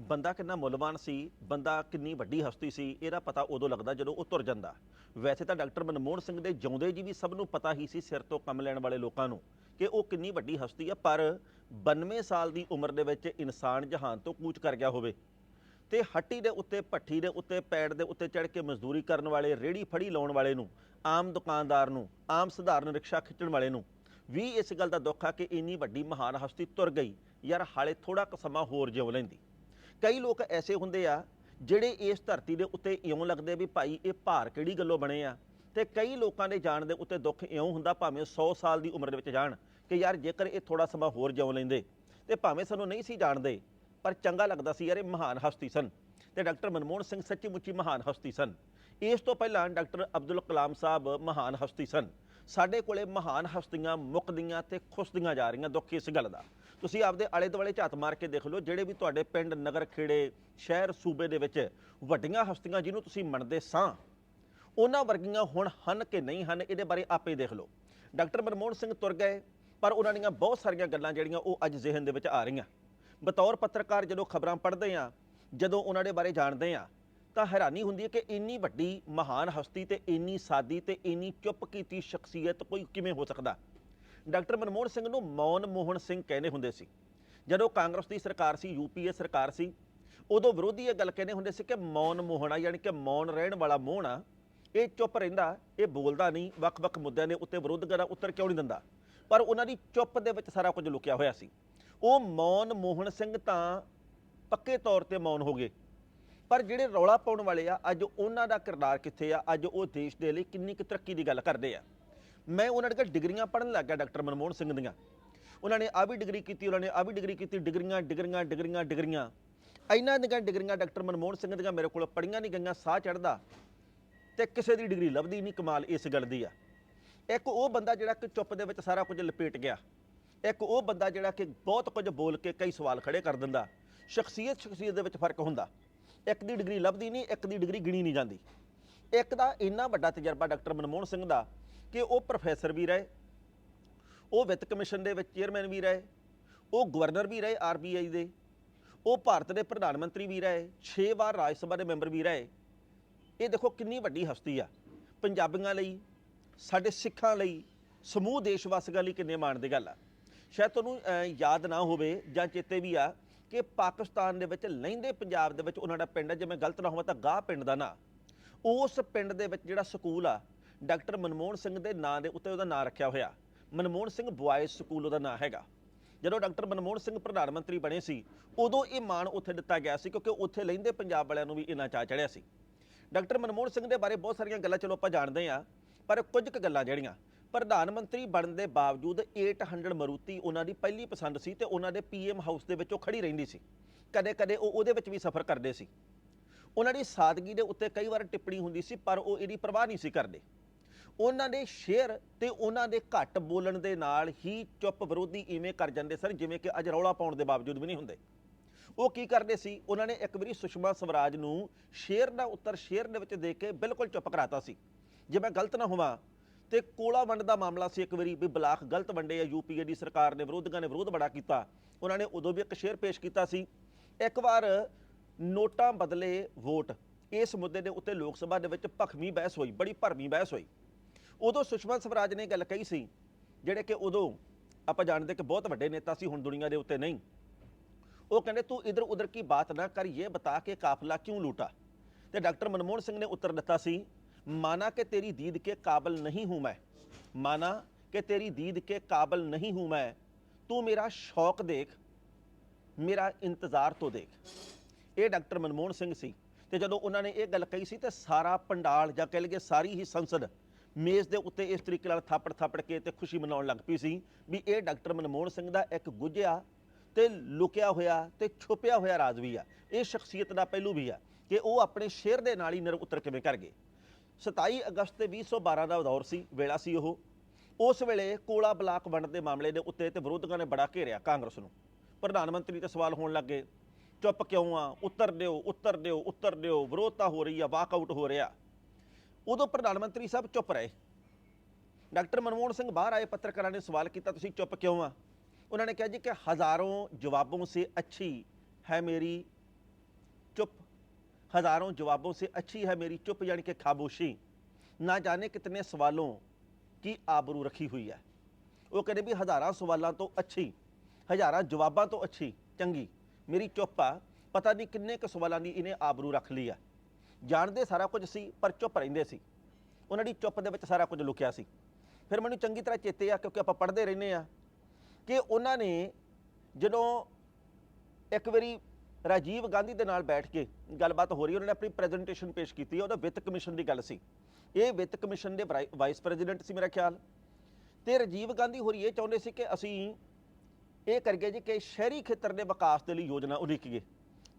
ਬੰਦਾ ਕਿੰਨਾ ਮੁੱਲਵਾਨ ਸੀ, ਬੰਦਾ ਕਿੰਨੀ ਵੱਡੀ ਹਸਤੀ ਸੀ, ਇਹਦਾ ਪਤਾ ਉਦੋਂ ਲੱਗਦਾ ਜਦੋਂ ਉਹ ਤੁਰ ਜਾਂਦਾ। ਵੈਸੇ ਤਾਂ ਡਾਕਟਰ ਮਨਮੋਹਨ ਸਿੰਘ ਦੇ ਜਿਉਂਦੇ ਜੀ ਵੀ ਸਭ ਨੂੰ ਪਤਾ ਹੀ ਸੀ ਸਿਰ ਤੋਂ ਕੰਮ ਲੈਣ ਵਾਲੇ ਲੋਕਾਂ ਨੂੰ ਕਿ ਉਹ ਕਿੰਨੀ ਵੱਡੀ ਹਸਤੀ ਆ, ਪਰ 92 ਸਾਲ ਦੀ ਉਮਰ ਦੇ ਵਿੱਚ ਇਨਸਾਨ ਜਹਾਨ ਤੋਂ ਕੂਚ ਕਰ ਗਿਆ ਹੋਵੇ। ਤੇ ਹੱਟੀ ਦੇ ਉੱਤੇ, ਭੱਠੀ ਦੇ ਉੱਤੇ, ਪੈੜ ਦੇ ਉੱਤੇ ਚੜ ਕੇ ਮਜ਼ਦੂਰੀ ਕਰਨ ਵਾਲੇ ਰੇੜੀ ਫੜੀ ਲਾਉਣ ਵਾਲੇ ਨੂੰ, ਆਮ ਦੁਕਾਨਦਾਰ ਨੂੰ, ਆਮ ਸਧਾਰਨ ਰਿਕਸ਼ਾ ਖਿੱਚਣ ਵਾਲੇ ਨੂੰ ਵੀ ਇਸ ਗੱਲ ਦਾ ਦੁੱਖ ਆ ਕਿ ਇੰਨੀ ਵੱਡੀ ਮਹਾਨ ਹਸਤੀ ਤੁਰ ਗਈ। ਯਾਰ ਹਾਲੇ ਥੋੜਾ ਕੁ ਸਮਾਂ ਹੋਰ ਜਿਉ ਲੈਂਦੀ। ਕਈ ਲੋਕ ਐਸੇ ਹੁੰਦੇ ਆ ਜਿਹੜੇ ਇਸ ਧਰਤੀ ਦੇ ਉੱਤੇ ਇਉਂ ਲੱਗਦੇ ਵੀ ਭਾਈ ਇਹ ਭਾਰ ਕਿਹੜੀ ਗੱਲੋਂ ਬਣੇ ਆ? ਤੇ ਕਈ ਲੋਕਾਂ ਦੇ ਜਾਣ ਦੇ ਉੱਤੇ ਦੁੱਖ ਇਉਂ ਹੁੰਦਾ ਭਾਵੇਂ 100 ਸਾਲ ਦੀ ਉਮਰ ਦੇ ਵਿੱਚ ਜਾਣ ਕਿ ਯਾਰ ਜੇਕਰ ਇਹ ਥੋੜਾ ਸਮਾਂ ਹੋਰ ਜਿਉਂ ਲੈਂਦੇ ਤੇ ਭਾਵੇਂ ਸਾਨੂੰ ਨਹੀਂ ਸੀ ਜਾਣਦੇ, ਪਰ ਚੰਗਾ ਲੱਗਦਾ ਸੀ ਯਾਰ ਇਹ ਮਹਾਨ ਹਸਤੀ ਸਨ। ਤੇ ਡਾਕਟਰ ਮਨਮੋਹਨ ਸਿੰਘ ਸੱਚੀ ਮੁੱਚੀ ਮਹਾਨ ਹਸਤੀ ਸਨ। ਇਸ ਤੋਂ ਪਹਿਲਾਂ ਡਾਕਟਰ ਅਬਦੁਲ ਕਲਾਮ ਸਾਹਿਬ ਮਹਾਨ ਹਸਤੀ ਸਨ। ਸਾਡੇ ਕੋਲੇ ਮਹਾਨ ਹਸਤੀਆਂ ਮੁੱਕਦੀਆਂ ਤੇ ਖੁਸਦੀਆਂ ਜਾ ਰਹੀਆਂ, ਦੁੱਖ ਇਸ ਗੱਲ ਦਾ। ਤੁਸੀਂ ਆਪਦੇ ਆਲੇ ਦੁਆਲੇ ਝਾਤ ਮਾਰ ਕੇ ਦੇਖ ਲਓ, ਜਿਹੜੇ ਵੀ ਤੁਹਾਡੇ ਪਿੰਡ, ਨਗਰ, ਖੇੜੇ, ਸ਼ਹਿਰ, ਸੂਬੇ ਦੇ ਵਿੱਚ ਵੱਡੀਆਂ ਹਸਤੀਆਂ ਜਿਹਨੂੰ ਤੁਸੀਂ ਮੰਨਦੇ ਸਾਂ, ਉਹਨਾਂ ਵਰਗੀਆਂ ਹੁਣ ਹਨ ਕਿ ਨਹੀਂ ਹਨ, ਇਹਦੇ ਬਾਰੇ ਆਪੇ ਦੇਖ ਲਓ। ਡਾਕਟਰ ਮਨਮੋਹਨ ਸਿੰਘ ਤੁਰ ਗਏ, ਪਰ ਉਹਨਾਂ ਦੀਆਂ ਬਹੁਤ ਸਾਰੀਆਂ ਗੱਲਾਂ ਜਿਹੜੀਆਂ ਉਹ ਅੱਜ ਜ਼ਿਹਨ ਦੇ ਵਿੱਚ ਆ ਰਹੀਆਂ। ਬਤੌਰ ਪੱਤਰਕਾਰ ਜਦੋਂ ਖਬਰਾਂ ਪੜ੍ਹਦੇ ਆ, ਜਦੋਂ ਉਹਨਾਂ ਦੇ ਬਾਰੇ ਜਾਣਦੇ ਆ, ਤਾਂ ਹੈਰਾਨੀ ਹੁੰਦੀ ਹੈ ਕਿ ਇੰਨੀ ਵੱਡੀ ਮਹਾਨ ਹਸਤੀ ਤੇ ਇੰਨੀ ਸਾਦੀ ਤੇ ਇੰਨੀ ਚੁੱਪ ਕੀਤੀ ਸ਼ਖਸੀਅਤ ਕੋਈ ਕਿਵੇਂ ਹੋ ਸਕਦਾ? ਡਾਕਟਰ ਮਨਮੋਹਨ ਸਿੰਘ ਨੂੰ ਮੌਨ ਮੋਹਨ ਸਿੰਘ ਕਹਿੰਦੇ ਹੁੰਦੇ ਸੀ। ਜਦੋਂ ਕਾਂਗਰਸ ਦੀ ਸਰਕਾਰ ਸੀ ਯੂਪੀਏ ਸਰਕਾਰ ਸੀ, ਉਦੋਂ ਵਿਰੋਧੀ ਇਹ ਗੱਲ ਕਹਿੰਦੇ ਹੁੰਦੇ ਸੀ ਕਿ ਮੌਨ ਮੋਹਣਾ ਯਾਨੀ ਕਿ ਮੌਨ ਰਹਿਣ ਵਾਲਾ ਮੋਹਣਾ ਇਹ ਚੁੱਪ ਰਹਿੰਦਾ, ਇਹ ਬੋਲਦਾ ਨਹੀਂ, ਵੱਖ-ਵੱਖ ਮੁੱਦਿਆਂ ਦੇ ਉੱਤੇ ਵਿਰੋਧ ਕਰਾ ਉੱਤਰ ਕਿਉਂ ਨਹੀਂ ਦਿੰਦਾ? ਪਰ ਉਹਨਾਂ ਦੀ ਚੁੱਪ ਦੇ ਵਿੱਚ ਸਾਰਾ ਕੁਝ ਲੁਕਿਆ ਹੋਇਆ ਸੀ। ਉਹ ਮੌਨ ਮੋਹਨ ਸਿੰਘ ਤਾਂ ਪੱਕੇ ਤੌਰ ਤੇ ਮੌਨ ਹੋ ਗਏ। ਪਰ ਜਿਹੜੇ ਰੌਲਾ ਪਾਉਣ ਵਾਲੇ ਆ, ਅੱਜ ਉਹਨਾਂ ਦਾ ਕਿਰਦਾਰ ਕਿੱਥੇ ਆ? ਅੱਜ ਉਹ ਦੇਸ਼ ਦੇ ਲਈ ਕਿੰਨੀ ਕੁ ਤਰੱਕੀ ਦੀ ਗੱਲ ਕਰਦੇ ਆ। ਮੈਂ ਉਹਨਾਂ ਦੀਆਂ ਡਿਗਰੀਆਂ ਪੜ੍ਹਨ ਲੱਗ ਗਿਆ ਡਾਕਟਰ ਮਨਮੋਹਨ ਸਿੰਘ ਦੀਆਂ। ਉਹਨਾਂ ਨੇ ਆ ਵੀ ਡਿਗਰੀ ਕੀਤੀ, ਉਹਨਾਂ ਨੇ ਆ ਵੀ ਡਿਗਰੀ ਕੀਤੀ, ਡਿਗਰੀਆਂ ਡਿਗਰੀਆਂ ਡਿਗਰੀਆਂ ਡਿਗਰੀਆਂ। ਇਹਨਾਂ ਦੀਆਂ ਡਿਗਰੀਆਂ ਡਾਕਟਰ ਮਨਮੋਹਨ ਸਿੰਘ ਦੀਆਂ ਮੇਰੇ ਕੋਲ ਪੜੀਆਂ ਨਹੀਂ ਗਈਆਂ, ਸਾਹ ਚੜਦਾ ਤੇ ਕਿਸੇ ਦੀ ਡਿਗਰੀ ਲੱਭਦੀ ਨਹੀਂ, ਕਮਾਲ ਇਸ ਗੱਲ ਦੀ ਆ। ਇੱਕ ਉਹ ਬੰਦਾ ਜਿਹੜਾ ਕਿ ਚੁੱਪ ਦੇ ਵਿੱਚ ਸਾਰਾ ਕੁਝ ਲਪੇਟ ਗਿਆ। ਇੱਕ ਉਹ ਬੰਦਾ ਜਿਹੜਾ ਕਿ ਬਹੁਤ ਕੁਝ ਬੋਲ ਕੇ ਕਈ ਸਵਾਲ ਖੜੇ ਕਰ ਦਿੰਦਾ। ਸ਼ਖਸੀਅਤ ਸ਼ਖਸੀਅਤ ਦੇ ਵਿੱਚ ਫ਼ਰਕ ਹੁੰਦਾ। ਇੱਕ ਦੀ ਡਿਗਰੀ ਲੱਭਦੀ ਨਹੀਂ, ਇੱਕ ਦੀ ਡਿਗਰੀ ਗਿਣੀ ਨਹੀਂ ਜਾਂਦੀ। ਇੱਕ ਦਾ ਇੰਨਾ ਵੱਡਾ ਤਜਰਬਾ ਡਾਕਟਰ ਮਨਮੋਹਨ ਸਿੰਘ ਦਾ ਕਿ ਉਹ ਪ੍ਰੋਫੈਸਰ ਵੀ ਰਹੇ, ਉਹ ਵਿੱਤ ਕਮਿਸ਼ਨ ਦੇ ਵਿੱਚ ਚੇਅਰਮੈਨ ਵੀ ਰਹੇ, ਉਹ ਗਵਰਨਰ ਵੀ ਰਹੇ ਆਰਬੀਆਈ ਦੇ, ਉਹ ਭਾਰਤ ਦੇ ਪ੍ਰਧਾਨ ਮੰਤਰੀ ਵੀ ਰਹੇ 6 ਵਾਰ ਰਾਜ ਸਭਾ ਦੇ ਮੈਂਬਰ ਵੀ ਰਹੇ। ਇਹ ਦੇਖੋ ਕਿੰਨੀ ਵੱਡੀ ਹਸਤੀ ਆ, ਪੰਜਾਬੀਆਂ ਲਈ, ਸਾਡੇ ਸਿੱਖਾਂ ਲਈ, ਸਮੂਹ ਦੇਸ਼ ਵਾਸੀਆਂ ਲਈ ਕਿੰਨੇ ਮਾਣ ਦੀ ਗੱਲ ਆ। ਸ਼ਾਇਦ ਤੁਹਾਨੂੰ ਯਾਦ ਨਾ ਹੋਵੇ ਜਾਂ ਚੇਤੇ ਵੀ ਆ ਕਿ ਪਾਕਿਸਤਾਨ ਦੇ ਵਿੱਚ ਲਹਿੰਦੇ ਪੰਜਾਬ ਦੇ ਵਿੱਚ ਉਹਨਾਂ ਦਾ ਪਿੰਡ ਹੈ ਜੇ ਮੈਂ ਗਲਤ ਨਾ ਹੋਵਾਂ ਤਾਂ ਗਾਹ ਪਿੰਡ ਦਾ ਨਾਂ। ਉਸ ਪਿੰਡ ਦੇ ਵਿੱਚ ਜਿਹੜਾ ਸਕੂਲ ਆ ਡਾਕਟਰ ਮਨਮੋਹਨ ਸਿੰਘ ਦੇ ਨਾਂ ਦੇ ਉੱਤੇ ਉਹਦਾ ਨਾਂ ਰੱਖਿਆ ਹੋਇਆ। ਮਨਮੋਹਨ ਸਿੰਘ ਬੁਆਇਜ਼ ਸਕੂਲ ਉਹਦਾ ਨਾਂ ਹੈਗਾ। ਜਦੋਂ ਡਾਕਟਰ ਮਨਮੋਹਨ ਸਿੰਘ ਪ੍ਰਧਾਨ ਮੰਤਰੀ ਬਣੇ ਸੀ, ਉਦੋਂ ਇਹ ਮਾਣ ਉੱਥੇ ਦਿੱਤਾ ਗਿਆ ਸੀ ਕਿਉਂਕਿ ਉੱਥੇ ਲਹਿੰਦੇ ਪੰਜਾਬ ਵਾਲਿਆਂ ਨੂੰ ਵੀ ਇੰਨਾ ਚਾਅ ਚੜਿਆ ਸੀ। ਡਾਕਟਰ ਮਨਮੋਹਨ ਸਿੰਘ ਦੇ ਬਾਰੇ ਬਹੁਤ ਸਾਰੀਆਂ ਗੱਲਾਂ ਚਲੋ ਆਪਾਂ ਜਾਣਦੇ ਆ ਪਰ ਕੁਝ ਕੁ ਗੱਲਾਂ ਜਿਹੜੀਆਂ। ਪ੍ਰਧਾਨ ਮੰਤਰੀ ਬਣਨ ਦੇ ਬਾਵਜੂਦ 800 ਮਰੂਤੀ ਉਹਨਾਂ ਦੀ ਪਹਿਲੀ ਪਸੰਦ ਸੀ ਤੇ ਉਹਨਾਂ ਦੇ ਪੀਐਮ ਹਾਊਸ ਦੇ ਵਿੱਚ ਉਹ ਖੜੀ ਰਹਿੰਦੀ ਸੀ। ਕਦੇ-ਕਦੇ ਉਹ ਉਹਦੇ ਵਿੱਚ ਵੀ ਸਫ਼ਰ ਕਰਦੇ ਸੀ। ਉਹਨਾਂ ਦੀ ਸਾਦਗੀ ਦੇ ਉੱਤੇ ਕਈ ਵਾਰ ਟਿੱਪਣੀ ਹੁੰਦੀ ਸੀ, ਪਰ ਉਹ ਇਹਦੀ ਪਰਵਾਹ ਨਹੀਂ ਸੀ ਕਰਦੇ। ਉਹਨਾਂ ਦੇ ਸ਼ੇਅਰ ਤੇ ਉਹਨਾਂ ਦੇ ਘੱਟ ਬੋਲਣ ਦੇ ਨਾਲ ਹੀ ਚੁੱਪ ਵਿਰੋਧੀ ਇਵੇਂ ਕਰ ਜਾਂਦੇ ਸਨ, ਜਿਵੇਂ ਕਿ ਅੱਜ ਰੌਲਾ ਪਾਉਣ ਦੇ ਬਾਵਜੂਦ ਵੀ ਨਹੀਂ ਹੁੰਦੇ। ਉਹ ਕੀ ਕਰਦੇ ਸੀ? ਉਹਨਾਂ ਨੇ ਇੱਕ ਵਾਰੀ ਸੁਸ਼ਮਾ ਸਵਰਾਜ ਨੂੰ ਸ਼ੇਰ ਦਾ ਉੱਤਰ ਸ਼ੇਰ ਦੇ ਵਿੱਚ ਦੇ ਕੇ ਬਿਲਕੁਲ ਚੁੱਪ ਕਰਾਤਾ ਸੀ। ਜੇ ਮੈਂ ਗਲਤ ਨਾ ਹੋਵਾਂ ਤੇ ਕੋਲਾ ਵੰਡ ਦਾ ਮਾਮਲਾ ਸੀ ਇੱਕ ਵਾਰੀ ਵੀ ਬਲਾਕ ਗਲਤ ਵੰਡੇ ਆ ਯੂਪੀਏ ਦੀ ਸਰਕਾਰ ਨੇ, ਵਿਰੋਧੀਆਂ ਨੇ ਵਿਰੋਧ ਬੜਾ ਕੀਤਾ। ਉਹਨਾਂ ਨੇ ਉਦੋਂ ਵੀ ਇੱਕ ਸ਼ੇਅਰ ਪੇਸ਼ ਕੀਤਾ ਸੀ। ਇੱਕ ਵਾਰ ਨੋਟਾਂ ਬਦਲੇ ਵੋਟ ਇਸ ਮੁੱਦੇ ਦੇ ਉੱਤੇ ਲੋਕ ਸਭਾ ਦੇ ਵਿੱਚ ਭਖਵੀਂ ਬਹਿਸ ਹੋਈ, ਬੜੀ ਭਰਵੀਂ ਬਹਿਸ ਹੋਈ। ਉਦੋਂ ਸੁਸ਼ਮਾ ਸਵਰਾਜ ਨੇ ਗੱਲ ਕਹੀ ਸੀ, ਜਿਹੜੇ ਕਿ ਉਦੋਂ ਆਪਾਂ ਜਾਣਦੇ ਕਿ ਬਹੁਤ ਵੱਡੇ ਨੇਤਾ ਸੀ, ਹੁਣ ਦੁਨੀਆ ਦੇ ਉੱਤੇ ਨਹੀਂ। ਉਹ ਕਹਿੰਦੇ, ਤੂੰ ਇਧਰ ਉਧਰ ਕੀ ਬਾਤ ਨਾ ਕਰ, ਇਹ ਬਤਾ ਕਿ ਕਾਫਲਾ ਕਿਉਂ ਲੂਟਾ? ਤੇ ਡਾਕਟਰ ਮਨਮੋਹਨ ਸਿੰਘ ਨੇ ਉੱਤਰ ਦਿੱਤਾ ਸੀ, ਮਾਨਾ ਕਿ ਤੇਰੀ ਦੀਦ ਕੇ ਕਾਬਲ ਨਹੀਂ ਹੂੰ ਮੈਂ। ਮਾਨਾ ਕਿ ਤੇਰੀ ਦੀਦ ਕੇ ਕਾਬਲ ਨਹੀਂ ਹੂੰ ਮੈਂ। ਤੂੰ ਮੇਰਾ ਸ਼ੌਕ ਦੇਖ, ਮੇਰਾ ਇੰਤਜ਼ਾਰ ਤੋਂ ਦੇਖ। ਇਹ ਡਾਕਟਰ ਮਨਮੋਹਨ ਸਿੰਘ ਸੀ। ਤੇ ਜਦੋਂ ਉਹਨਾਂ ਨੇ ਇਹ ਗੱਲ ਕਹੀ ਸੀ, ਤੇ ਸਾਰਾ ਪੰਡਾਲ ਜਾਂ ਕਹਿ ਲਈਏ ਸਾਰੀ ਹੀ ਸੰਸਦ ਮੇਜ਼ ਦੇ ਉੱਤੇ ਇਸ ਤਰੀਕੇ ਨਾਲ ਥਾਪੜ ਥਾਪੜ ਕੇ ਤੇ ਖੁਸ਼ੀ ਮਨਾਉਣ ਲੱਗ ਪਈ ਸੀ ਵੀ ਇਹ ਡਾਕਟਰ ਮਨਮੋਹਨ ਸਿੰਘ ਦਾ ਇੱਕ ਗੁੱਝਿਆ ਤੇ ਲੁਕਿਆ ਹੋਇਆ ਤੇ ਛੁਪਿਆ ਹੋਇਆ ਰਾਜ਼ ਵੀ ਆ। ਇਹ ਸ਼ਖਸੀਅਤ ਦਾ ਪਹਿਲੂ ਵੀ ਆ ਕਿ ਉਹ ਆਪਣੇ ਸ਼ੇਰ ਦੇ ਨਾਲ ਹੀ ਨਿਰ ਉਤਰ ਕਿਵੇਂ ਕਰ ਗਏ। 27 ਅਗਸਤ ਤੇ 2012 ਦਾ ਦੌਰ ਸੀ, ਵੇਲਾ ਸੀ ਉਹ। ਉਸ ਵੇਲੇ ਕੋਲਾ ਬਲਾਕ ਵੰਡ ਦੇ ਮਾਮਲੇ ਦੇ ਉੱਤੇ ਤੇ ਵਿਰੋਧੀਆਂ ਨੇ ਬੜਾ ਘੇਰਿਆ ਕਾਂਗਰਸ ਨੂੰ। ਪ੍ਰਧਾਨ ਮੰਤਰੀ ਤੇ ਸਵਾਲ ਹੋਣ ਲੱਗੇ, ਚੁੱਪ ਕਿਉਂ ਆ? ਉੱਤਰ ਦਿਓ ਉੱਤਰ ਦਿਓ ਉੱਤਰ ਦਿਓ, ਵਿਰੋਧਤਾ ਹੋ ਰਹੀ ਆ ਵਾਕਆਊਟ ਹੋ ਰਿਹਾ। ਉਦੋਂ ਪ੍ਰਧਾਨ ਮੰਤਰੀ ਸਾਹਿਬ ਚੁੱਪ ਰਹੇ। ਡਾਕਟਰ ਮਨਮੋਹਨ ਸਿੰਘ ਬਾਹਰ ਆਏ, ਪੱਤਰਕਾਰਾਂ ਨੇ ਸਵਾਲ ਕੀਤਾ, ਤੁਸੀਂ ਚੁੱਪ ਕਿਉਂ ਆ? ਉਹਨਾਂ ਨੇ ਕਿਹਾ ਜੀ ਕਿ ਹਜ਼ਾਰੋਂ ਜਵਾਬੋਂ ਸੇ ਅੱਛੀ ਹੈ ਮੇਰੀ ਚੁੱਪ। ਹਜ਼ਾਰੋਂ ਜਵਾਬੋਂ ਸੇ ਅੱਛੀ ਹੈ ਮੇਰੀ ਚੁੱਪ, ਯਾਨੀ ਕਿ ਖਾਮੋਸ਼ੀ ਨਾ ਜਾਣੇ ਕਿਤਨੇ ਸਵਾਲੋਂ ਕੀ ਆਬਰੂ ਰੱਖੀ ਹੋਈ ਹੈ। ਉਹ ਕਹਿੰਦੇ ਵੀ ਹਜ਼ਾਰਾਂ ਸਵਾਲਾਂ ਤੋਂ ਅੱਛੀ, ਹਜ਼ਾਰਾਂ ਜਵਾਬਾਂ ਤੋਂ ਅੱਛੀ, ਚੰਗੀ, ਮੇਰੀ ਚੁੱਪ ਆ। ਪਤਾ ਨਹੀਂ ਕਿੰਨੇ ਕੁ ਸਵਾਲਾਂ ਦੀ ਇਹਨੇ ਆਬਰੂ ਰੱਖ ਲਈ ਆ। ਜਾਣਦੇ ਸਾਰਾ ਕੁਝ ਸੀ, ਪਰ ਚੁੱਪ ਰਹਿੰਦੇ ਸੀ। ਉਹਨਾਂ ਦੀ ਚੁੱਪ ਦੇ ਵਿੱਚ ਸਾਰਾ ਕੁਝ ਲੁਕਿਆ ਸੀ। ਫਿਰ ਮੈਨੂੰ ਚੰਗੀ ਤਰ੍ਹਾਂ ਚੇਤੇ ਆ, ਕਿਉਂਕਿ ਆਪਾਂ ਪੜ੍ਹਦੇ ਰਹਿੰਦੇ ਆ, ਕਿ ਉਹਨਾਂ ਨੇ ਜਦੋਂ ਇੱਕ ਵਾਰੀ ਰਾਜੀਵ ਗਾਂਧੀ ਦੇ ਨਾਲ ਬੈਠ ਕੇ ਗੱਲਬਾਤ ਹੋ ਰਹੀ, ਉਹਨਾਂ ਨੇ ਆਪਣੀ ਪ੍ਰੈਜੈਂਟੇਸ਼ਨ ਪੇਸ਼ ਕੀਤੀ, ਉਹਦਾ ਵਿੱਤ ਕਮਿਸ਼ਨ ਦੀ ਗੱਲ ਸੀ। ਇਹ ਵਿੱਤ ਕਮਿਸ਼ਨ ਦੇ ਵਾਈ- ਵਾਈਸ ਪ੍ਰੈਜ਼ੀਡੈਂਟ ਸੀ ਮੇਰਾ ਖਿਆਲ। ਤੇ ਰਾਜੀਵ ਗਾਂਧੀ ਹੋਰੀ ਇਹ ਚਾਹੁੰਦੇ ਸੀ ਕਿ ਅਸੀਂ ਇਹ ਕਰੀਏ ਜੀ ਕਿ ਸ਼ਹਿਰੀ ਖੇਤਰ ਦੇ ਵਿਕਾਸ ਦੇ ਲਈ ਯੋਜਨਾ ਉਲੀਕੀਏ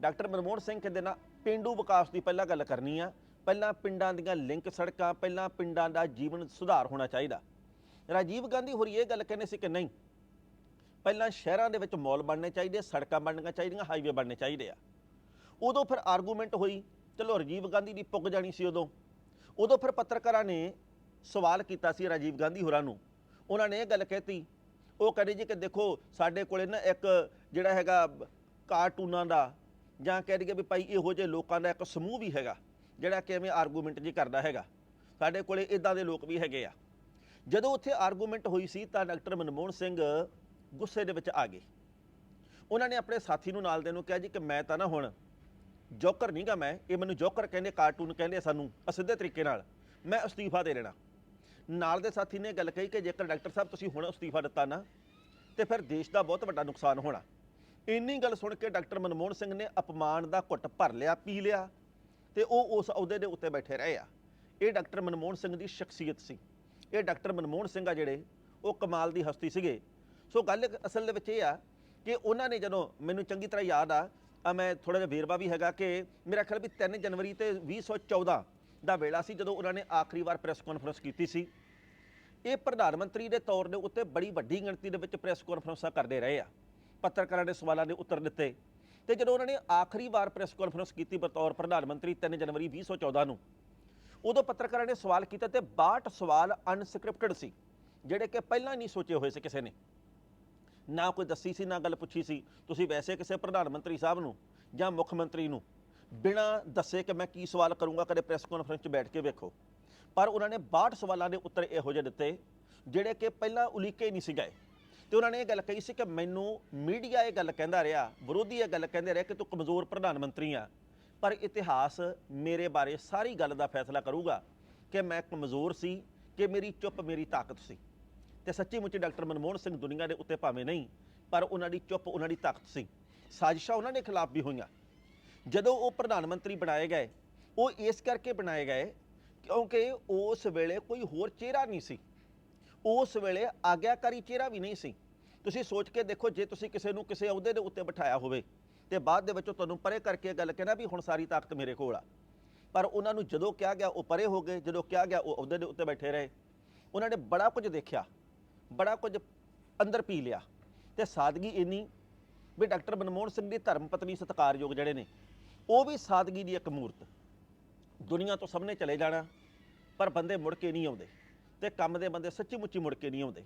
ਡਾਕਟਰ ਮਨਮੋਹਨ ਸਿੰਘ ਕਹਿੰਦੇ ਨਾ ਪਿੰਡੂ ਵਿਕਾਸ ਦੀ ਪਹਿਲਾਂ ਗੱਲ ਕਰਨੀ ਆ। ਪਹਿਲਾਂ ਪਿੰਡਾਂ ਦੀਆਂ ਲਿੰਕ ਸੜਕਾਂ, ਪਹਿਲਾਂ ਪਿੰਡਾਂ ਦਾ ਜੀਵਨ ਸੁਧਾਰ ਹੋਣਾ ਚਾਹੀਦਾ। ਰਾਜੀਵ ਗਾਂਧੀ ਹੋਰੀ ਇਹ ਗੱਲ ਕਹਿੰਦੇ ਸੀ ਕਿ ਨਹੀਂ, ਪਹਿਲਾਂ ਸ਼ਹਿਰਾਂ ਦੇ ਵਿੱਚ ਮਾਲ ਬਣਨੇ ਚਾਹੀਦੇ, ਸੜਕਾਂ ਬਣਨੀਆਂ ਚਾਹੀਦੀਆਂ ਹਾਈਵੇ ਬਣਨੇ ਚਾਹੀਦੇ ਆ। ਉਦੋਂ ਫਿਰ ਆਰਗੂਮੈਂਟ ਹੋਈ, ਚਲੋ ਰਾਜੀਵ ਗਾਂਧੀ ਦੀ ਪੁੱਗ ਜਾਣੀ ਸੀ ਉਦੋਂ। ਉਦੋਂ ਫਿਰ ਪੱਤਰਕਾਰਾਂ ਨੇ ਸਵਾਲ ਕੀਤਾ ਸੀ ਰਾਜੀਵ ਗਾਂਧੀ ਹੋਰਾਂ ਨੂੰ। ਉਹਨਾਂ ਨੇ ਇਹ ਗੱਲ ਕਹਿਤੀ, ਉਹ ਕਹਿੰਦੇ ਜੀ ਕਿ ਦੇਖੋ, ਸਾਡੇ ਕੋਲੇ ਨਾ ਇੱਕ ਜਿਹੜਾ ਹੈਗਾ ਕਾਰਟੂਨਾਂ ਦਾ ਜਾਂ ਕਹਿ ਦਈਏ ਵੀ ਭਾਈ ਇਹੋ ਜਿਹੇ ਲੋਕਾਂ ਦਾ ਇੱਕ ਸਮੂਹ ਵੀ ਹੈਗਾ, ਜਿਹੜਾ ਕਿ ਐਵੇਂ ਆਰਗੂਮੈਂਟ ਜੀ ਕਰਦਾ ਹੈਗਾ। ਸਾਡੇ ਕੋਲੇ ਇਦਾਂ ਦੇ ਲੋਕ ਵੀ ਹੈਗੇ ਆ। ਜਦੋਂ ਉੱਥੇ ਆਰਗੂਮੈਂਟ ਹੋਈ ਸੀ ਤਾਂ ਡਾਕਟਰ ਮਨਮੋਹਨ ਸਿੰਘ ਗੁੱਸੇ ਦੇ ਵਿੱਚ ਆ ਗਏ। ਉਹਨਾਂ ਨੇ ਆਪਣੇ ਸਾਥੀ ਨੂੰ ਨਾਲ ਦੇ ਨੂੰ ਕਿਹਾ ਜੀ ਕਿ ਮੈਂ ਤਾਂ ਨਾ ਹੁਣ ਜੋਕਰ ਨਹੀਂਗਾ ਮੈਂ, ਇਹ ਮੈਨੂੰ ਜੋਕਰ ਕਹਿੰਦੇ ਕਾਰਟੂਨ ਕਹਿੰਦੇ ਸਾਨੂੰ, ਅਸਿੱਧੇ ਤਰੀਕੇ ਨਾਲ, ਮੈਂ ਅਸਤੀਫਾ ਦੇ ਲੈਣਾ ਨਾਲ ਦੇ ਸਾਥੀ ਨੇ ਗੱਲ ਕਹੀ ਕਿ ਜੇਕਰ ਡਾਕਟਰ ਸਾਹਿਬ ਤੁਸੀਂ ਹੁਣ ਅਸਤੀਫਾ ਦਿੱਤਾ ਨਾ, ਤੇ ਫਿਰ ਦੇਸ਼ ਦਾ ਬਹੁਤ ਵੱਡਾ ਨੁਕਸਾਨ ਹੋਣਾ। ਇੰਨੀ ਗੱਲ ਸੁਣ ਕੇ ਡਾਕਟਰ ਮਨਮੋਹਨ ਸਿੰਘ ਨੇ ਅਪਮਾਨ ਦਾ ਘੁੱਟ ਭਰ ਲਿਆ, ਪੀ ਲਿਆ ਤੇ ਉਹ ਉਸ ਅਹੁਦੇ ਦੇ ਉੱਤੇ ਬੈਠੇ ਰਹੇ ਆ। ਇਹ ਡਾਕਟਰ ਮਨਮੋਹਨ ਸਿੰਘ ਦੀ ਸ਼ਖਸੀਅਤ ਸੀ। ਇਹ ਡਾਕਟਰ ਮਨਮੋਹਨ ਸਿੰਘ ਆ ਜਿਹੜੇ, ਉਹ ਕਮਾਲ ਦੀ ਹਸਤੀ ਸੀਗੇ। ਸੋ ਗੱਲ ਅਸਲ ਦੇ ਵਿੱਚ ਇਹ ਆ ਕਿ ਉਹਨਾਂ ਨੇ ਜਦੋਂ ਮੈਨੂੰ ਚੰਗੀ ਤਰ੍ਹਾਂ ਯਾਦ ਆ ਆ ਮੈਂ ਥੋੜਾ ਜਿਹਾ ਵੇਰਵਾ ਵੀ ਹੈਗਾ ਕਿ ਮੇਰਾ ਖਿਆਲ ਵੀ 3 ਜਨਵਰੀ ਤੇ 2014 ਦਾ ਵੇਲਾ ਸੀ ਜਦੋਂ ਉਹਨਾਂ ਨੇ ਆਖਰੀ ਵਾਰ ਪ੍ਰੈਸ ਕਾਨਫਰੰਸ ਕੀਤੀ ਸੀ। ਇਹ ਪ੍ਰਧਾਨ ਮੰਤਰੀ ਦੇ ਤੌਰ ਦੇ ਉੱਤੇ ਬੜੀ ਵੱਡੀ ਗਿਣਤੀ ਦੇ ਵਿੱਚ ਪ੍ਰੈਸ ਕਾਨਫਰੰਸਾਂ ਕਰਦੇ ਰਹੇ ਆ। ਪੱਤਰਕਾਰਾਂ ਦੇ ਸਵਾਲਾਂ ਦੇ ਉੱਤਰ ਦਿੱਤੇ। ਤੇ ਜਦੋਂ ਉਹਨਾਂ ਨੇ ਆਖਰੀ ਵਾਰ ਪ੍ਰੈਸ ਕਾਨਫਰੰਸ ਕੀਤੀ ਬਤੌਰ ਪ੍ਰਧਾਨ ਮੰਤਰੀ 3 ਜਨਵਰੀ 2014 ਨੂੰ, ਉਦੋਂ ਪੱਤਰਕਾਰਾਂ ਨੇ ਸਵਾਲ ਕੀਤਾ ਤੇ 62 ਸਵਾਲ ਅਨਸਕ੍ਰਿਪਟਡ ਸੀ, ਜਿਹੜੇ ਕਿ ਪਹਿਲਾਂ ਨਹੀਂ ਸੋਚੇ ਹੋਏ ਸੀ ਕਿਸੇ ਨੇ। ਨਾ ਕੋਈ ਦੱਸੀ ਸੀ, ਨਾ ਗੱਲ ਪੁੱਛੀ ਸੀ। ਤੁਸੀਂ ਵੈਸੇ ਕਿਸੇ ਪ੍ਰਧਾਨ ਮੰਤਰੀ ਸਾਹਿਬ ਨੂੰ ਜਾਂ ਮੁੱਖ ਮੰਤਰੀ ਨੂੰ ਬਿਨਾਂ ਦੱਸੇ ਕਿ ਮੈਂ ਕੀ ਸਵਾਲ ਕਰੂੰਗਾ ਕਦੇ ਪ੍ਰੈਸ ਕਾਨਫਰੰਸ 'ਚ ਬੈਠ ਕੇ ਵੇਖੋ। ਪਰ ਉਹਨਾਂ ਨੇ 62 ਸਵਾਲਾਂ ਦੇ ਉੱਤਰ ਇਹੋ ਜਿਹੇ ਦਿੱਤੇ, ਜਿਹੜੇ ਕਿ ਪਹਿਲਾਂ ਉਲੀਕੇ ਨਹੀਂ ਸੀ ਗਏ। ਤੇ ਉਹਨਾਂ ਨੇ ਇਹ ਗੱਲ ਕਹੀ ਸੀ ਕਿ ਮੈਨੂੰ ਮੀਡੀਆ ਇਹ ਗੱਲ ਕਹਿੰਦਾ ਰਿਹਾ, ਵਿਰੋਧੀ ਇਹ ਗੱਲ ਕਹਿੰਦੇ ਰਿਹਾ ਕਿ ਤੂੰ ਕਮਜ਼ੋਰ ਪ੍ਰਧਾਨ ਮੰਤਰੀ ਆ, ਪਰ ਇਤਿਹਾਸ ਮੇਰੇ ਬਾਰੇ ਸਾਰੀ ਗੱਲ ਦਾ ਫੈਸਲਾ ਕਰੂਗਾ ਕਿ ਮੈਂ ਕਮਜ਼ੋਰ ਸੀ, ਕਿ ਮੇਰੀ ਚੁੱਪ, ਮੇਰੀ ਤਾਕਤ ਸੀ। ਤੇ ਸੱਚੀ ਮੁੱਚੀ ਡਾਕਟਰ ਮਨਮੋਹਨ ਸਿੰਘ ਦੁਨੀਆ ਦੇ ਉੱਤੇ ਭਾਵੇਂ ਨਹੀਂ, ਪਰ ਉਹਨਾਂ ਦੀ ਚੁੱਪ, ਉਹਨਾਂ ਦੀ ਤਾਕਤ ਸੀ। ਸਾਜ਼ਿਸ਼ਾਂ ਉਹਨਾਂ ਦੇ ਖਿਲਾਫ ਵੀ ਹੋਈਆਂ। ਜਦੋਂ ਉਹ ਪ੍ਰਧਾਨ ਮੰਤਰੀ ਬਣਾਏ ਗਏ, ਉਹ ਇਸ ਕਰਕੇ ਬਣਾਏ ਗਏ ਕਿਉਂਕਿ ਉਸ ਵੇਲੇ ਕੋਈ ਹੋਰ ਚਿਹਰਾ ਨਹੀਂ ਸੀ। ਉਸ ਵੇਲੇ ਆਗਿਆਕਾਰੀ ਚਿਹਰਾ ਵੀ ਨਹੀਂ ਸੀ। ਤੁਸੀਂ ਸੋਚ ਕੇ ਦੇਖੋ ਜੇ ਤੁਸੀਂ ਕਿਸੇ ਨੂੰ ਕਿਸੇ ਅਹੁਦੇ ਦੇ ਉੱਤੇ ਬਿਠਾਇਆ ਹੋਵੇ ਤੇ ਬਾਅਦ ਦੇ ਵਿੱਚ ਤੁਹਾਨੂੰ ਪਰੇ ਕਰਕੇ ਗੱਲ ਕਹਿਣਾ ਵੀ ਹੁਣ ਸਾਰੀ ਤਾਕਤ ਮੇਰੇ ਕੋਲ ਆ। ਪਰ ਉਹਨਾਂ ਨੂੰ ਜਦੋਂ ਕਿਹਾ ਗਿਆ ਉਹ ਪਰੇ ਹੋ ਗਏ, ਜਦੋਂ ਕਿਹਾ ਗਿਆ ਉਹ ਅਹੁਦੇ ਦੇ ਉੱਤੇ ਬੈਠੇ ਰਹੇ। ਉਹਨਾਂ ਨੇ ਬੜਾ ਕੁਝ ਦੇਖਿਆ, ਬੜਾ ਕੁਝ ਅੰਦਰ ਪੀ ਲਿਆ। ਤੇ ਸਾਦਗੀ ਇੰਨੀ ਵੀ ਡਾਕਟਰ ਮਨਮੋਹਨ ਸਿੰਘ ਦੀ ਧਰਮ ਪਤਨੀ ਸਤਿਕਾਰਯੋਗ ਜਿਹੜੇ ਨੇ, ਉਹ ਵੀ ਸਾਦਗੀ ਦੀ ਇੱਕ ਮੂਰਤ। ਦੁਨੀਆ ਤੋਂ ਸਭ ਨੇ ਚਲੇ ਜਾਣਾ, ਪਰ ਬੰਦੇ ਮੁੜ ਕੇ ਨਹੀਂ ਆਉਂਦੇ। ਤੇ ਕੰਮ ਦੇ ਬੰਦੇ ਸੱਚੀ ਮੁੱਚੀ ਮੁੜ ਕੇ ਨਹੀਂ ਆਉਂਦੇ।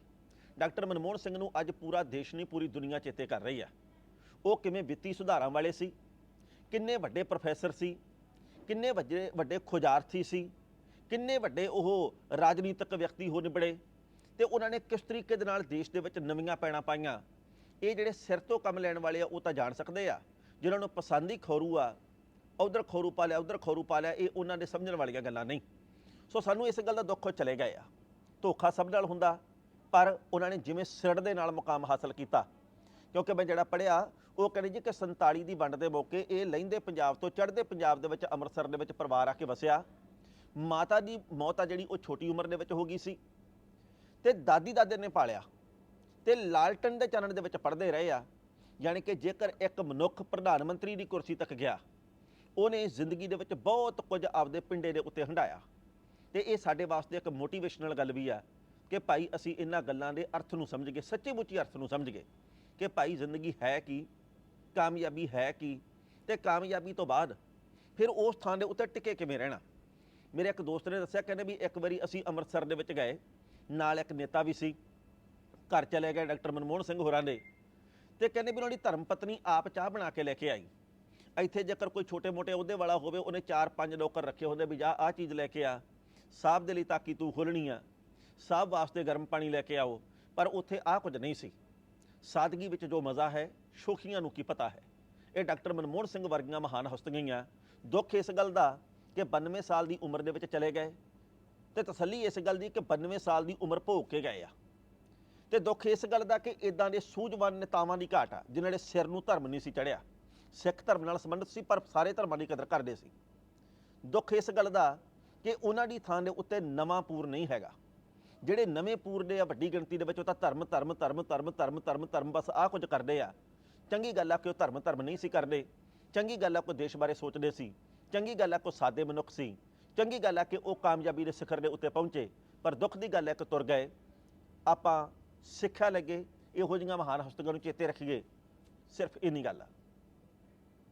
ਡਾਕਟਰ ਮਨਮੋਹਨ ਸਿੰਘ ਨੂੰ ਅੱਜ ਪੂਰਾ ਦੇਸ਼ ਨਹੀਂ, ਪੂਰੀ ਦੁਨੀਆ ਚੇਤੇ ਕਰ ਰਹੀ ਆ। ਉਹ ਕਿਵੇਂ ਵਿੱਤੀ ਸੁਧਾਰਾਂ ਵਾਲੇ ਸੀ? ਕਿੰਨੇ ਵੱਡੇ ਪ੍ਰੋਫੈਸਰ ਸੀ? ਕਿੰਨੇ ਵੱਡੇ ਵੱਡੇ ਖੋਜਾਰਥੀ ਸੀ? ਕਿੰਨੇ ਵੱਡੇ ਉਹ ਰਾਜਨੀਤਿਕ ਵਿਅਕਤੀ ਹੋ ਨਿਬੜੇ? ਤੇ ਉਹਨਾਂ ਨੇ ਕਿਸ ਤਰੀਕੇ ਦੇ ਨਾਲ ਦੇਸ਼ ਦੇ ਵਿੱਚ ਨਵੀਆਂ ਪੈਣਾ ਪਾਈਆਂ? ਇਹ ਜਿਹੜੇ ਸਿਰ ਤੋਂ ਕੰਮ ਲੈਣ ਵਾਲੇ ਆ, ਉਹ ਤਾਂ ਜਾਣ ਸਕਦੇ ਆ। ਜਿਨ੍ਹਾਂ ਨੂੰ ਪਸੰਦ ਹੀ ਖੋਰੂ ਆ, ਉਧਰ ਖੋਰੂ ਪਾ ਲਿਆ, ਉਧਰ ਖੋਰੂ ਪਾ ਲਿਆ, ਇਹ ਉਹਨਾਂ ਦੇ ਸਮਝਣ ਵਾਲੀਆਂ ਗੱਲਾਂ ਨਹੀਂ। ਸੋ ਸਾਨੂੰ ਇਸ ਗੱਲ ਦਾ ਦੁੱਖ ਚਲੇ ਗਏ ਆ। ਧੋਖਾ ਸਭ ਨਾਲ ਹੁੰਦਾ, ਪਰ ਉਹਨਾਂ ਨੇ ਜਿਵੇਂ ਸਿਰੜ ਦੇ ਨਾਲ ਮੁਕਾਮ ਹਾਸਲ ਕੀਤਾ। ਕਿਉਂਕਿ ਮੈਂ ਜਿਹੜਾ ਪੜਿਆ ਉਹ ਕਹਿੰਦੇ ਜੀ ਕਿ 47 ਦੀ ਵੰਡ ਦੇ ਮੌਕੇ ਇਹ ਲਹਿੰਦੇ ਪੰਜਾਬ ਤੋਂ, ਚੜ੍ਹਦੇ ਪੰਜਾਬ ਦੇ ਵਿੱਚ, ਅੰਮ੍ਰਿਤਸਰ ਦੇ ਵਿੱਚ ਪਰਿਵਾਰ ਆ ਕੇ ਵਸਿਆ। ਮਾਤਾ ਦੀ ਮੌਤ ਆ ਜਿਹੜੀ, ਉਹ ਛੋਟੀ ਉਮਰ ਦੇ ਵਿੱਚ ਹੋ ਗਈ ਸੀ। ਤੇ ਦਾਦੀ ਦਾਦੇ ਨੇ ਪਾਲਿਆ। ਤੇ ਲਾਲਟਨ ਦੇ ਚਾਨਣ ਦੇ ਵਿੱਚ ਪੜਦੇ ਰਹੇ ਆ। ਯਾਨੀ ਕਿ ਜੇਕਰ ਇੱਕ ਮਨੁੱਖ ਪ੍ਰਧਾਨ ਮੰਤਰੀ ਦੀ ਕੁਰਸੀ ਤੱਕ ਗਿਆ, ਉਹਨੇ ਜ਼ਿੰਦਗੀ ਦੇ ਵਿੱਚ ਬਹੁਤ ਕੁਝ ਆਪਦੇ ਪਿੰਡੇ ਦੇ ਉੱਤੇ ਹੰਡਾਇਆ ਤੇ ਇਹ ਸਾਡੇ ਵਾਸਤੇ ਇੱਕ ਮੋਟੀਵੇਸ਼ਨਲ ਗੱਲ ਵੀ ਆ ਕਿ ਭਾਈ ਅਸੀਂ ਇਹਨਾਂ ਗੱਲਾਂ ਦੇ ਅਰਥ ਨੂੰ ਸਮਝ ਗਏ ਸੱਚੇ ਮੁੱਚੀ ਅਰਥ ਨੂੰ ਸਮਝ ਗਏ ਕਿ ਭਾਈ ਜ਼ਿੰਦਗੀ ਹੈ ਕੀ, ਕਾਮਯਾਬੀ ਹੈ ਕੀ ਤੇ ਕਾਮਯਾਬੀ ਤੋਂ ਬਾਅਦ ਫਿਰ ਉਸ ਥਾਂ ਦੇ ਉੱਤੇ ਟਿਕੇ ਕਿਵੇਂ ਰਹਿਣਾ? ਮੇਰੇ ਇੱਕ ਦੋਸਤ ਨੇ ਦੱਸਿਆ, ਕਹਿੰਦੇ ਵੀ ਇੱਕ ਵਾਰੀ ਅਸੀਂ ਅੰਮ੍ਰਿਤਸਰ ਦੇ ਵਿੱਚ ਗਏ, ਨਾਲ ਇੱਕ ਨੇਤਾ ਵੀ ਸੀ, ਘਰ ਚਲੇ ਗਏ ਡਾਕਟਰ ਮਨਮੋਹਨ ਸਿੰਘ ਹੋਰਾਂ ਦੇ ਤੇ ਕਹਿੰਦੇ ਵੀ ਉਹਨਾਂ ਦੀ ਧਰਮ ਪਤਨੀ ਆਪ ਚਾਹ ਬਣਾ ਕੇ ਲੈ ਕੇ ਆਈ। ਇੱਥੇ ਜੇਕਰ ਕੋਈ ਛੋਟੇ-ਮੋਟੇ ਅਹੁਦੇ ਵਾਲਾ ਹੋਵੇ, ਉਹਨੇ 4-5 ਨੌਕਰ ਰੱਖੇ ਹੁੰਦੇ ਵੀ ਜਾ ਆਹ ਚੀਜ਼ ਲੈ ਕੇ ਆ। ਸਾਹਿਬ ਦੇ ਲਈ ਤਾਕੀ ਤੂੰ ਖੋਲਣੀ ਆ। ਸਾਹਿਬ ਵਾਸਤੇ ਗਰਮ ਪਾਣੀ ਲੈ ਕੇ ਆਓ, ਪਰ ਉੱਥੇ ਆਹ ਕੁਝ ਨਹੀਂ ਸੀ। ਸਾਦਗੀ ਵਿੱਚ ਜੋ ਮਜ਼ਾ ਹੈ, ਸ਼ੋਖੀਆਂ ਨੂੰ ਕੀ ਪਤਾ ਹੈ? ਇਹ ਡਾਕਟਰ ਮਨਮੋਹਨ ਸਿੰਘ ਵਰਗੀਆਂ ਮਹਾਨ ਹਸਤੀਆਂ ਦੁੱਖ ਇਸ ਗੱਲ ਦਾ ਕਿ 92 ਸਾਲ ਦੀ ਉਮਰ ਦੇ ਵਿੱਚ ਚਲੇ ਗਏ ਤੇ ਤਸੱਲੀ ਇਸ ਗੱਲ ਦੀ ਕਿ 92 ਸਾਲ ਦੀ ਉਮਰ ਭੋਗ ਕੇ ਗਏ ਆ। ਤੇ ਦੁੱਖ ਇਸ ਗੱਲ ਦਾ ਕਿ ਇਦਾਂ ਦੇ ਸੂਝਵਾਨ ਨੇਤਾਵਾਂ ਦੀ ਘਾਟ ਆ, ਜਿਨ੍ਹਾਂ ਦੇ ਸਿਰ ਨੂੰ ਧਰਮ ਨਹੀਂ ਸੀ ਚੜਿਆ ਸਿੱਖ ਧਰਮ ਨਾਲ ਸੰਬੰਧਿਤ ਸੀ, ਪਰ ਸਾਰੇ ਧਰਮਾਂ ਦੀ ਕਦਰ ਕਰਦੇ ਸੀ। ਦੁੱਖ ਇਸ ਗੱਲ ਦਾ ਕਿ ਉਹਨਾਂ ਦੀ ਥਾਂ ਦੇ ਉੱਤੇ ਨਵਾਂ ਪੂਰ ਨਹੀਂ ਹੈਗਾ। ਜਿਹੜੇ ਨਵੇਂ ਪੂਰ ਦੇ ਆ ਵੱਡੀ ਗਿਣਤੀ ਦੇ ਵਿੱਚ, ਉਹ ਤਾਂ ਧਰਮ ਧਰਮ ਧਰਮ ਧਰਮ ਧਰਮ ਧਰਮ ਧਰਮ, ਬਸ ਆਹ ਕੁਝ ਕਰਦੇ ਆ। ਚੰਗੀ ਗੱਲ ਆ ਕਿ ਉਹ ਧਰਮ ਧਰਮ ਨਹੀਂ ਸੀ ਕਰਦੇ। ਚੰਗੀ ਗੱਲ ਆ ਕੋਈ ਦੇਸ਼ ਬਾਰੇ ਸੋਚਦੇ ਸੀ। ਚੰਗੀ ਗੱਲ ਆ ਕੋਈ ਸਾਦੇ ਮਨੁੱਖ ਸੀ। ਚੰਗੀ ਗੱਲ ਆ ਕਿ ਉਹ ਕਾਮਯਾਬੀ ਦੇ ਸਿਖਰ ਦੇ ਉੱਤੇ ਪਹੁੰਚੇ। ਪਰ ਦੁੱਖ ਦੀ ਗੱਲ ਹੈ ਕਿ ਤੁਰ ਗਏ। ਆਪਾਂ ਸਿੱਖਿਆ ਲੱਗੇ, ਇਹੋ ਜਿਹੀਆਂ ਮਹਾਨ ਹਸਤੀਆਂ ਨੂੰ ਚੇਤੇ ਰੱਖੀਏ। ਸਿਰਫ ਇੰਨੀ ਗੱਲ ਆ।